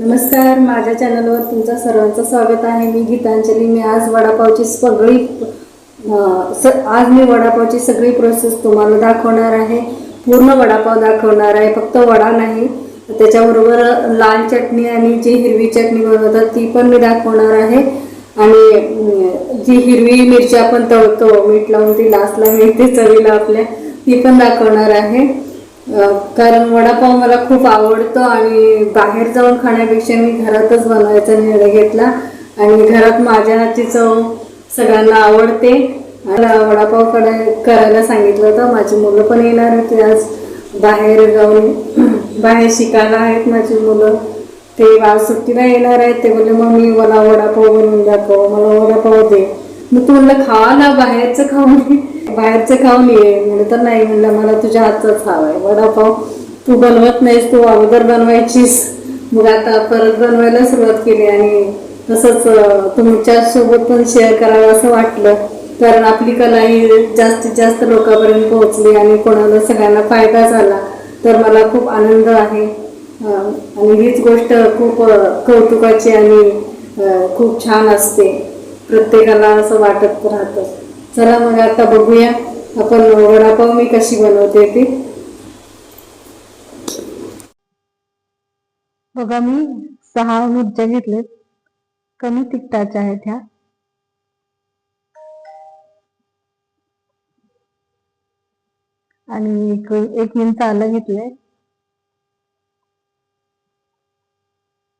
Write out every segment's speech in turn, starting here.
नमस्कार माझ्या चॅनलवर तुमचं सर्वांचं स्वागत आहे. मी गीतांजली. मी आज वडापावची सगळी स आज मी वडापावची सगळी प्रोसेस तुम्हाला दाखवणार आहे. पूर्ण वडापाव दाखवणार आहे. फक्त वडा नाही त्याच्याबरोबर लाल चटणी आणि जी हिरवी चटणी बनवतात ती पण मी दाखवणार आहे. आणि जी हिरवी मिरची आपण तळतो मीठ लावून ती लास्टला मिळते चवीला आपल्या ती पण दाखवणार आहे. कारण वडापाव मला खूप आवडतो आणि बाहेर जाऊन खाण्यापेक्षा मी घरातच बनवायचा निर्णय घेतला. आणि घरात माझ्या हातची चव सगळ्यांना आवडते. मला वडापावकडे करायला सांगितलं होतं. माझी मुलं पण येणार होती आज. बाहेर जाऊन बाहेर शिकायला आहेत माझी मुलं. ते आज सुट्टीला येणार आहेत. ते बोलले मम्मी मला वडापाव बनवून दाखव. मला वडापाव दे. मग तू म्हणलं खावा ना बाहेरचं खाऊ बाहेरचं खाऊन ये. म्हणलं तर नाही म्हणलं मला तुझ्या हातचाच हवाय आहे. वडापाव तू बनवत नाहीस तू अगोदर बनवायचीस. मग आता परत बनवायला सुरुवात केली आणि तसंच तुमच्यासोबत तुमच्यासोबत पण शेअर करावं असं वाटलं. कारण आपली कला ही जास्तीत जास्त लोकांपर्यंत पोहोचली आणि कोणाला सगळ्यांना फायदा झाला. तर मला खूप आनंद आहे. आणि हीच गोष्ट खूप कौतुकाची आणि खूप छान असते. प्रत्येकाला असं वाटत राहतं. चला मग आता बघूया. आपण वडापाव मी कशी बनवते ती. बघा मी सहा मिरच्या घेतलेत. कमी तिखटाच्या आहेत ह्या. आणि एक एक इंच आलं घेतलंय.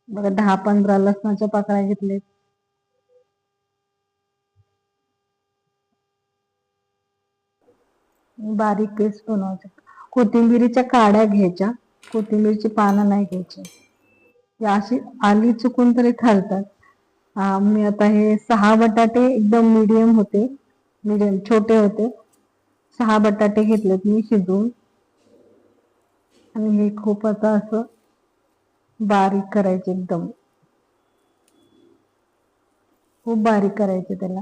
बघा दहा पंधरा लसणाच्या पाकळ्या घेतलेत. बारीक पेस्ट बनवायचं. कोथिंबिरीच्या काड्या घ्यायच्या. कोथिंबीरची पानं नाही घ्यायची. अशी आली चुकून तरी खालतात मी आता हे सहा बटाटे एकदम मीडियम होते. मीडियम छोटे होते. सहा बटाटे घेतलेत मी शिजवून. आणि हे खूप आता असं बारीक करायचे एकदम. खूप बारीक करायचे त्याला.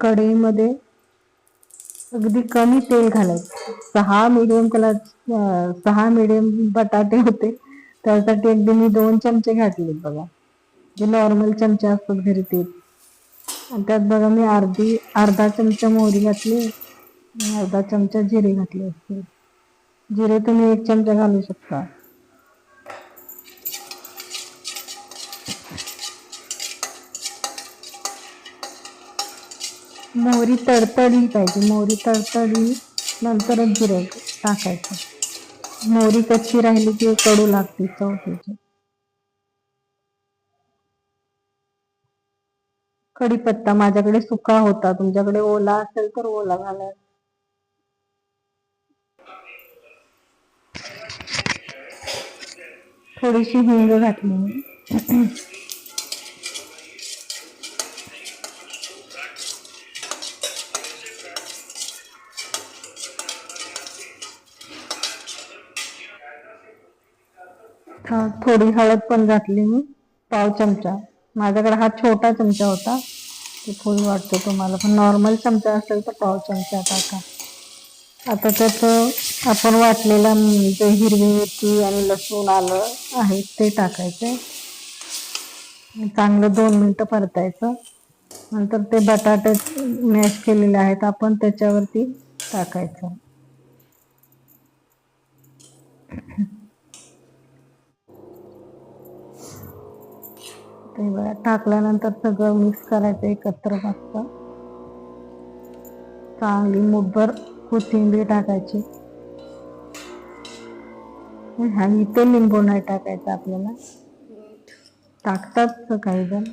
कढईमध्ये अगदी कमी तेल घालायचं. सहा मिडियम त्याला सहा मिडियम बटाटे होते. त्यासाठी अगदी मी दोन चमचे घातले बघा. जे नॉर्मल चमचे असतात घरी ते. आणि त्यात बघा मी अर्धी अर्धा चमचा मोहरी घातली अर्धा चमचा जिरे घातले असते जिरे तुम्ही एक चमचा घालू शकता. मोहरी तडतडली पाहिजे. मोहरी तडतडली नंतरच जिरं टाकायचं. मोहरी कच्ची राहिली की कडू लागते चव त्याची कढीपत्ता माझ्याकडे सुका होता. तुमच्याकडे ओला असेल तर ओला घालायचा. थोडीशी हिंग घातली मी. थोडी हळद पण घातली मी पाव चमचा. माझ्याकडे हा छोटा चमचा होता. ते फुल वाटतो तुम्हाला. पण नॉर्मल चमचा असेल तर पाव चमचा टाका आता त्यात आपण वाटलेला जे हिरवी मिरची आणि लसूण आलं आहे ते टाकायचं चांगलं दोन मिनटं परतायचं. नंतर ते बटाटे मॅश केलेले आहेत आपण त्याच्यावरती टाकायचं. ते बघा टाकल्यानंतर सगळं मिक्स करायचं एकत्र मस्त. चांगली मुठभर कोथिंबीर टाकायची. हा इथे लिंबू नाही टाकायचं आपल्याला. टाकतात काही जण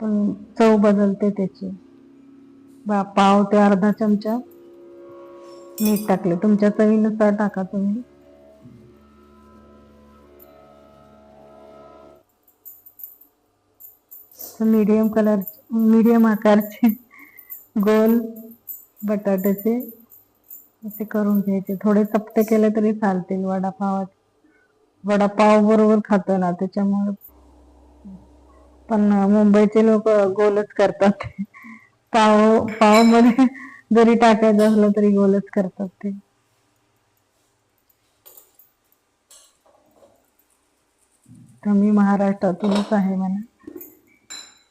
पण चव बदलते त्याची. बा पाव ते अर्धा चमचा मीठ टाकले. तुमच्या चवीनुसार टाका तुम्ही. मीडियम कलर मीडियम आकारचे गोल बटाट्याचे असे करून घ्यायचे. थोडे चपटे केले तरी चालतील वडापाव. वडापाव बरोबर खातो ना त्याच्यामुळे पण मुंबईचे लोक गोलच करतात पाव पावमध्ये जरी टाकायचं असलं तरी गोलच करतात ते. मी महाराष्ट्रातूनच आहे म्हणा.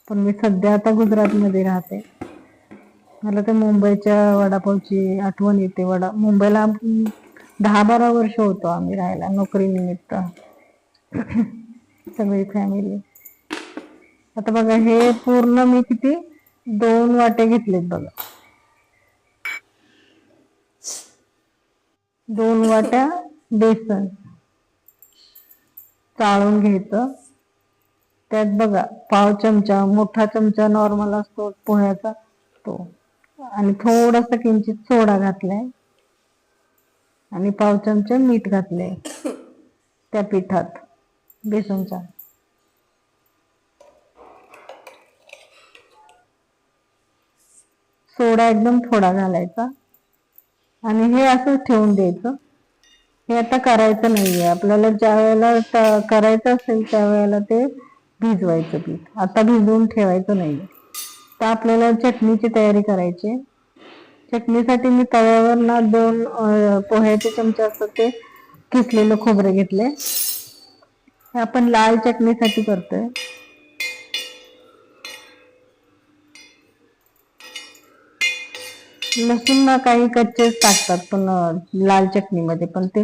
पण मी सध्या आता गुजरातमध्ये राहते. मला ते मुंबईच्या वडापावची आठवण येते. वडा मुंबईला दहा बारा वर्ष होतो आम्ही राहायला नोकरीनिमित्त. सगळी फॅमिली आता बघा हे पूर्ण मी किती? दोन वाटे घेतलेत बघा. दोन वाट्या बेसन. चाळून घ्यायचं. त्यात बघा पाव चमचा मोठा चमचा नॉर्मल असतो पोह्याचा तो. आणि थोडासा किंचित सोडा घातलाय. आणि पाव चमचा मीठ घातलंय त्या पिठात बेसनचा. सोडा एकदम थोडा घालायचा. आणि हे असं ठेवून द्यायचं. हे आता करायचं नाहीये. आपल्याला ज्या वेळेला करायचं असेल त्यावेळेला ते भिजवायचं पीठ. आता भिजवून ठेवायचं नाही तर आपल्याला चटणीची तयारी करायची आहे. चटणीसाठी मी तव्यावर ना दोन पोह्याचे चमचे असतात ते किसलेलं खोबरं घेतले. हे आपण लाल चटणीसाठी करतोय. लसूण ना काही कच्चेच टाकतात पण लाल चटणीमध्ये. पण ते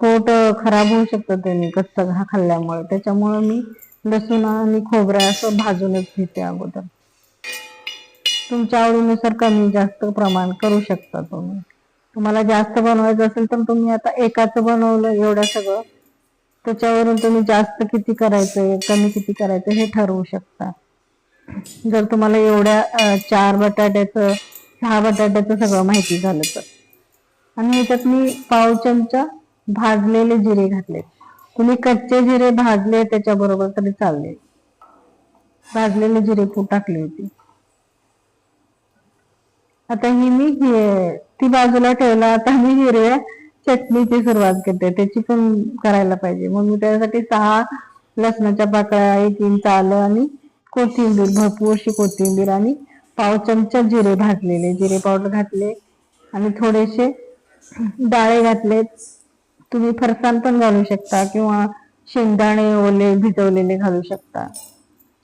पोट खराब होऊ शकतं त्यांनी कच्चं घा खाल्ल्यामुळे. त्याच्यामुळे मी लसूण आणि खोबरं असं भाजूनच घेते अगोदर. तुमच्या आवडीनुसार कमी जास्त प्रमाण करू शकता तुम्ही. तुम्हाला जास्त बनवायचं असेल तर तुम्ही आता एकाच बनवलं एवढं सगळं त्याच्यावरून तुम्ही जास्त किती करायचं कमी किती करायचं हे ठरवू शकता. जर तुम्हाला एवढ्या चार बटाट्याचं सहा बटाट्याचं सगळं माहिती झालं तर. आणि ह्याच्यात मी पाव चमचा भाजलेले जिरे घातले तुम्ही कच्चे जिरे भाजले त्याच्याबरोबर तरी चालले. भाजलेले जिरे टाकले होते. आता ही मी ती बाजूला ठेवला आता मी हिरव्या चटणीची सुरुवात करते. त्याची पण करायला पाहिजे. मग मी त्यासाठी सहा लसणाच्या पाकळ्या एक इंच आलं आणि कोथिंबीर भरपूरशी कोथिंबीर आणि पाव चमचा जिरे भाजलेले. जिरे पावडर घातले आणि थोडेसे डाळे घातले तुम्ही फरसाण पण घालू शकता किंवा शेंगदाणे ओले भिजवलेले घालू शकता.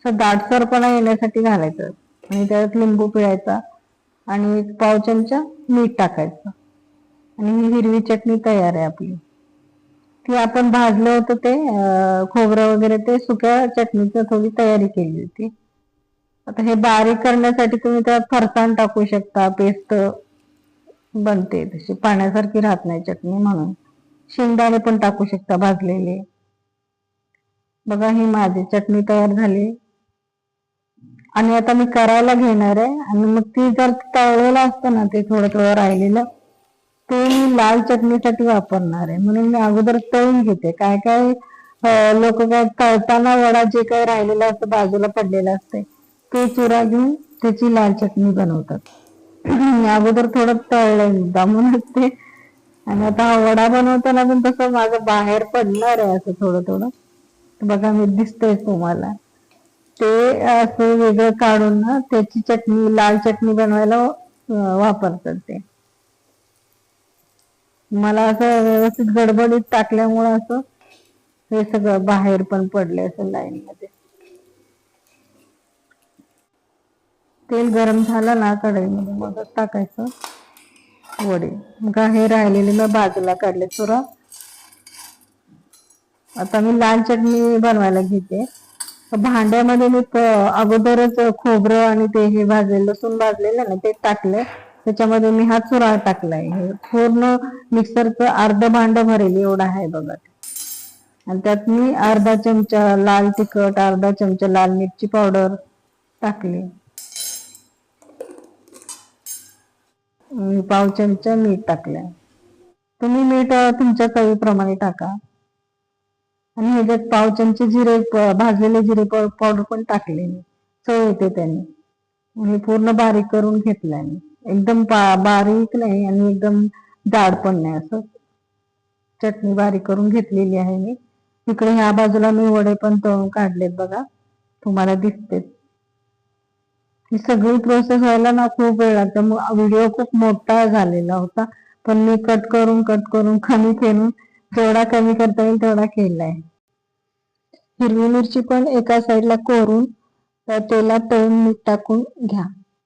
असं दाटसरपणा येण्यासाठी घालायचं. आणि त्यात लिंबू पिळायचा आणि एक पाव चमचा मीठ टाकायचं. आणि ही हिरवी चटणी तयार आहे आपली. ती आपण भाजलं होतं ते खोबरं वगैरे ते सुक्या चटणीचं थोडी तयारी केली होती. आता हे बारीक करण्यासाठी तुम्ही त्यात फरसाण टाकू शकता. पेस्ट बनते तशी. पाण्यासारखी राहत नाही चटणी म्हणून. शेंगदाणे पण टाकू शकता भाजलेले. बघा ही माझी चटणी तयार झाली. आणि आता मी करायला घेणार आहे. आणि मग ती जर तळलेलं असतं ना ते थोडं थोडं राहिलेलं ते मी लाल चटणीसाठी वापरणार आहे. म्हणून मी अगोदर तळून घेते. काय काय लोक काय तळताना वडा जे काय राहिलेलं असतं बाजूला पडलेलं असते ते चुरा घेऊन त्याची लाल चटणी बनवतात. मी अगोदर थोडं तळलंय मुद्दा ते आणि आता हा वडा बनवताना पण तसं माझं बाहेर पडणार आहे असं थोडं थोडं. बघा मी दिसतोय तुम्हाला. ते असं वेगळं काढून ना त्याची चटणी लाल चटणी बनवायला वापरतात ते. मला असं व्यवस्थित गडबडीत टाकल्यामुळं असं हे सगळं बाहेर पण पडले असं लाईन मध्ये तेल गरम झालं ना कढईमध्ये मग टाकायचं. वडे. मग हे राहिलेले मी बाजूला काढले चुरा आता मी लाल चटणी बनवायला घेते. भांड्यामध्ये मी अगोदरच खोबरं आणि ते हे भाजलेलं लसूण भाजलेलं ना ते टाकलंय. त्याच्यामध्ये मी हा चुरा टाकलाय. हे पूर्ण मिक्सरचं अर्ध भांड भरेल एवढा आहे बघा आणि त्यात मी अर्धा चमचा लाल तिखट अर्धा चमचा लाल मिरची पावडर टाकली आणि पाव चमचा मीठ टाकलंय. तुम्ही मीठ तुमच्या चवीप्रमाणे टाका. आणि ह्याच्यात पाव चमचे जिरे भाजलेले जिरे पावडर पण टाकले मी. चव येते त्याने. आणि पूर्ण बारीक करून घेतलाय मी. एकदम बारीक नाही आणि एकदम जाड पण नाही असं. चटणी बारीक करून घेतलेली आहे मी. इकडे ह्या बाजूला मी वडे पण तळून काढलेत बघा. तुम्हाला दिसतेत. ही सगळी प्रोसेस व्हायला ना खूप वेळ लागतो. व्हिडिओ खूप मोठा झालेला होता. पण मी कट करून कट करून कमी करून जेवढा कमी करता येईल तेवढा केलाय हिरवी मिरची पण एका साईडला कोरून तेलात तळून मीठ टाकून घ्या.